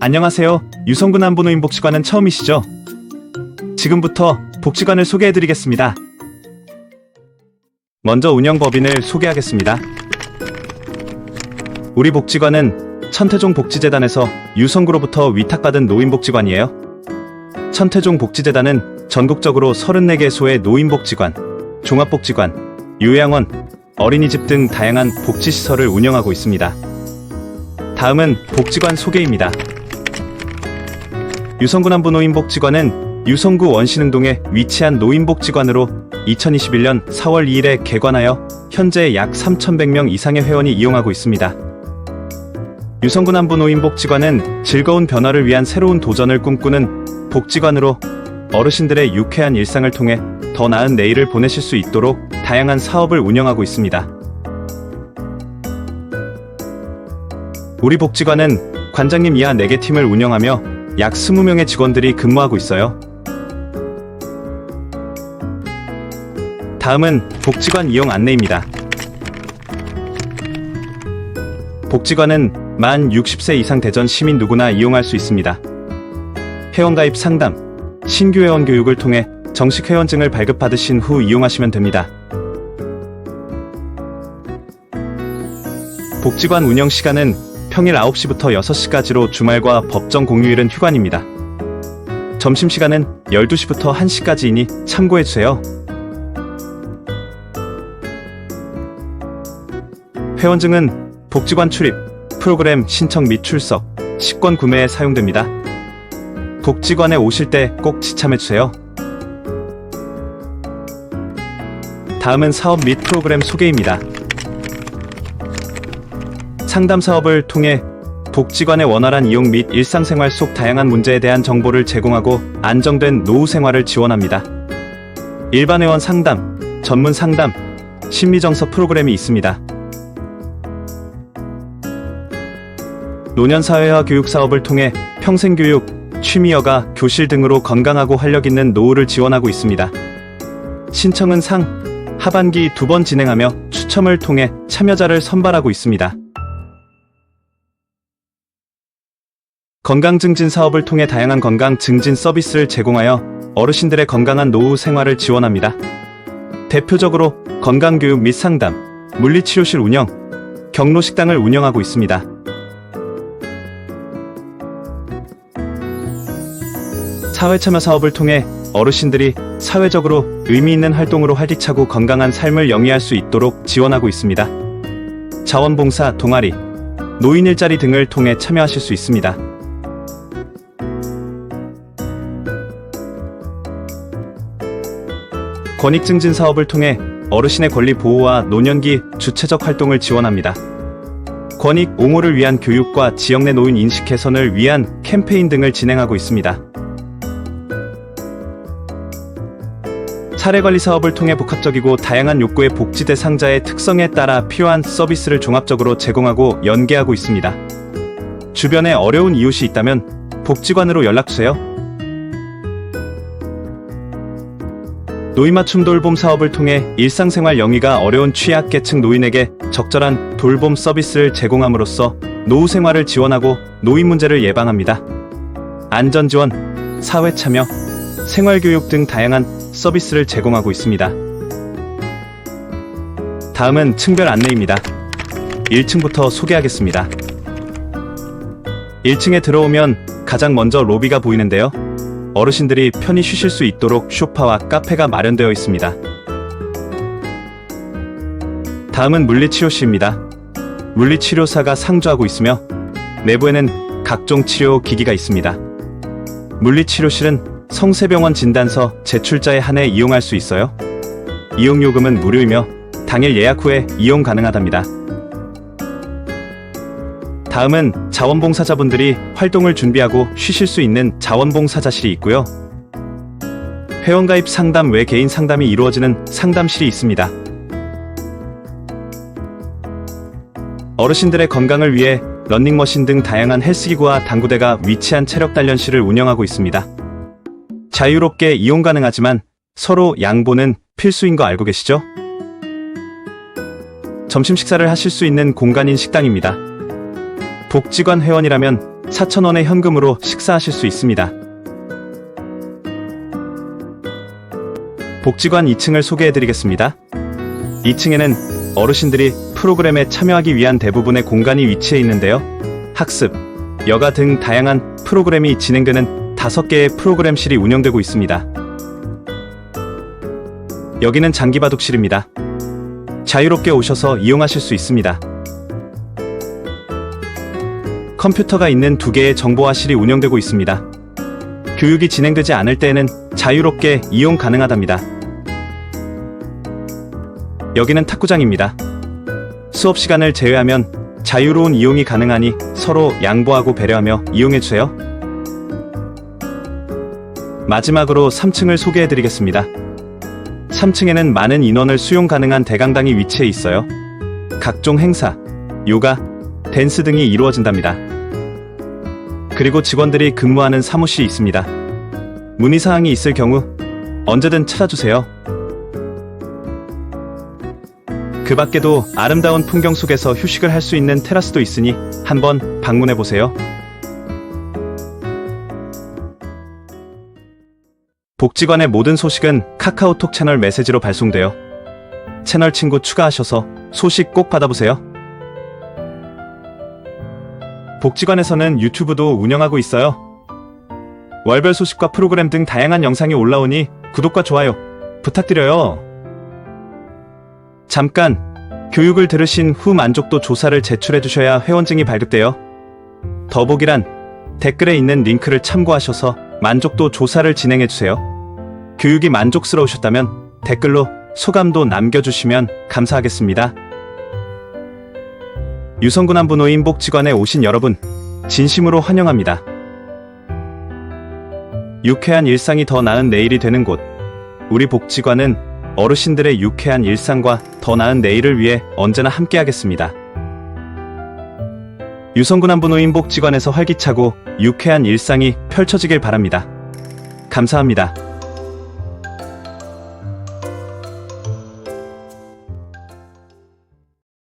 안녕하세요. 유성군 안보노인 복지관은 처음이시죠? 지금부터 복지관을 소개해드리겠습니다. 먼저 운영법인을 소개하겠습니다. 우리 복지관은 천태종 복지재단에서 유성구로부터 위탁받은 노인복지관이에요. 천태종 복지재단은 전국적으로 34개 소의 노인복지관, 종합복지관, 요양원, 어린이집 등 다양한 복지시설을 운영하고 있습니다. 다음은 복지관 소개입니다. 유성군 안부 노인복지관은 유성구 원신흥동에 위치한 노인복지관으로 2021년 4월 2일에 개관하여 현재 약 3,100명 이상의 회원이 이용하고 있습니다. 유성군 안부 노인복지관은 즐거운 변화를 위한 새로운 도전을 꿈꾸는 복지관으로 어르신들의 유쾌한 일상을 통해 더 나은 내일을 보내실 수 있도록 다양한 사업을 운영하고 있습니다. 우리 복지관은 관장님 이하 4개 팀을 운영하며 약 20명의 직원들이 근무하고 있어요. 다음은 복지관 이용 안내입니다. 복지관은 만 60세 이상 대전 시민 누구나 이용할 수 있습니다. 회원가입 상담, 신규 회원 교육을 통해 정식 회원증을 발급받으신 후 이용하시면 됩니다. 복지관 운영 시간은 평일 9시부터 6시까지로 주말과 법정 공휴일은 휴관입니다. 점심시간은 12시부터 1시까지이니 참고해주세요. 회원증은 복지관 출입, 프로그램 신청 및 출석, 식권 구매에 사용됩니다. 복지관에 오실 때 꼭 지참해주세요. 다음은 사업 및 프로그램 소개입니다. 상담 사업을 통해 복지관의 원활한 이용 및 일상생활 속 다양한 문제에 대한 정보를 제공하고 안정된 노후 생활을 지원합니다. 일반 회원 상담, 전문 상담, 심리정서 프로그램이 있습니다. 노년사회화 교육 사업을 통해 평생교육, 취미여가, 교실 등으로 건강하고 활력 있는 노후를 지원하고 있습니다. 신청은 상, 하반기 두 번 진행하며 추첨을 통해 참여자를 선발하고 있습니다. 건강 증진 사업을 통해 다양한 건강 증진 서비스를 제공하여 어르신들의 건강한 노후 생활을 지원합니다. 대표적으로 건강교육 및 상담, 물리치료실 운영, 경로식당을 운영하고 있습니다. 사회참여 사업을 통해 어르신들이 사회적으로 의미 있는 활동으로 활기차고 건강한 삶을 영위할 수 있도록 지원하고 있습니다. 자원봉사, 동아리, 노인 일자리 등을 통해 참여하실 수 있습니다. 권익 증진 사업을 통해 어르신의 권리 보호와 노년기 주체적 활동을 지원합니다. 권익 옹호를 위한 교육과 지역 내 노인 인식 개선을 위한 캠페인 등을 진행하고 있습니다. 사례관리 사업을 통해 복합적이고 다양한 욕구의 복지 대상자의 특성에 따라 필요한 서비스를 종합적으로 제공하고 연계하고 있습니다. 주변에 어려운 이웃이 있다면 복지관으로 연락주세요. 노인 맞춤 돌봄 사업을 통해 일상생활 영위가 어려운 취약계층 노인에게 적절한 돌봄 서비스를 제공함으로써 노후 생활을 지원하고 노인 문제를 예방합니다. 안전 지원, 사회 참여, 생활 교육 등 다양한 서비스를 제공하고 있습니다. 다음은 층별 안내입니다. 1층부터 소개하겠습니다. 1층에 들어오면 가장 먼저 로비가 보이는데요. 어르신들이 편히 쉬실 수 있도록 쇼파와 카페가 마련되어 있습니다. 다음은 물리치료실입니다. 물리치료사가 상주하고 있으며 내부에는 각종 치료 기기가 있습니다. 물리치료실은 성세병원 진단서 제출자에 한해 이용할 수 있어요. 이용 요금은 무료이며 당일 예약 후에 이용 가능하답니다. 다음은 자원봉사자분들이 활동을 준비하고 쉬실 수 있는 자원봉사자실이 있고요. 회원가입 상담 외 개인 상담이 이루어지는 상담실이 있습니다. 어르신들의 건강을 위해 런닝머신 등 다양한 헬스기구와 당구대가 위치한 체력 단련실을 운영하고 있습니다. 자유롭게 이용 가능하지만 서로 양보는 필수인 거 알고 계시죠? 점심 식사를 하실 수 있는 공간인 식당입니다. 복지관 회원이라면 4,000원의 현금으로 식사하실 수 있습니다. 복지관 2층을 소개해드리겠습니다. 2층에는 어르신들이 프로그램에 참여하기 위한 대부분의 공간이 위치해 있는데요. 학습, 여가 등 다양한 프로그램이 진행되는 5개의 프로그램실이 운영되고 있습니다. 여기는 장기바둑실입니다. 자유롭게 오셔서 이용하실 수 있습니다. 컴퓨터가 있는 두 개의 정보화실이 운영되고 있습니다. 교육이 진행되지 않을 때에는 자유롭게 이용 가능하답니다. 여기는 탁구장입니다. 수업 시간을 제외하면 자유로운 이용이 가능하니 서로 양보하고 배려하며 이용해주세요. 마지막으로 3층을 소개해드리겠습니다. 3층에는 많은 인원을 수용 가능한 대강당이 위치해 있어요. 각종 행사, 요가, 댄스 등이 이루어진답니다. 그리고 직원들이 근무하는 사무실이 있습니다. 문의사항이 있을 경우 언제든 찾아주세요. 그 밖에도 아름다운 풍경 속에서 휴식을 할 수 있는 테라스도 있으니 한번 방문해 보세요. 복지관의 모든 소식은 카카오톡 채널 메시지로 발송돼요. 채널 친구 추가하셔서 소식 꼭 받아보세요. 복지관에서는 유튜브도 운영하고 있어요. 월별 소식과 프로그램 등 다양한 영상이 올라오니 구독과 좋아요 부탁드려요. 잠깐 교육을 들으신 후 만족도 조사를 제출해 주셔야 회원증이 발급돼요. 더보기란 댓글에 있는 링크를 참고하셔서 만족도 조사를 진행해 주세요. 교육이 만족스러우셨다면 댓글로 소감도 남겨주시면 감사하겠습니다. 유성군안부 노인 복지관에 오신 여러분, 진심으로 환영합니다. 유쾌한 일상이 더 나은 내일이 되는 곳. 우리 복지관은 어르신들의 유쾌한 일상과 더 나은 내일을 위해 언제나 함께하겠습니다. 유성군안부 노인 복지관에서 활기차고 유쾌한 일상이 펼쳐지길 바랍니다. 감사합니다.